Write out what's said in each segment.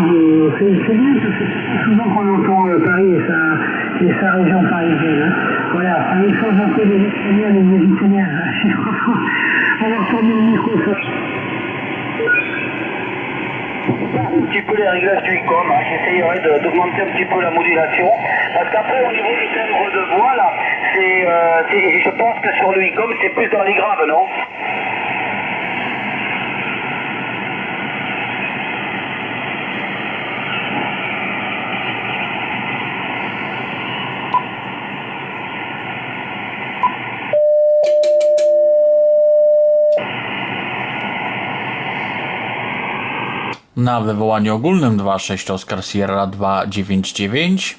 Euh, C'est bien parce que souvent qu'on entend euh, Paris et sa, et région parisienne. hein. Voilà, ça nous change un peu des gestionnaires, des gestionnaires. On va retourner le micro. un petit peu les réglages du ICOM, hein. j'essayerai d'augmenter un petit peu la modulation, parce qu'après au niveau du timbre de voix, là, euh, je pense que sur le ICOM c'est plus dans les graves, non? Na wywołaniu ogólnym 2.6 Oscar Sierra 299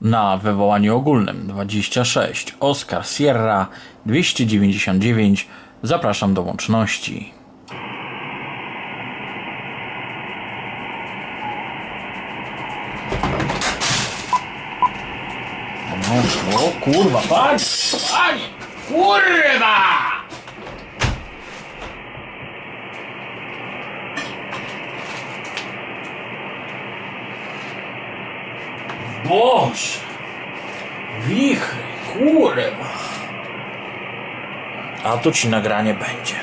Na wywołaniu ogólnym 26 Oscar Sierra 299 zapraszam do łączności. No, o kurwa, panie! Panie! Kurwa! Boże! Wichry, kurwa! A tu ci nagranie będzie.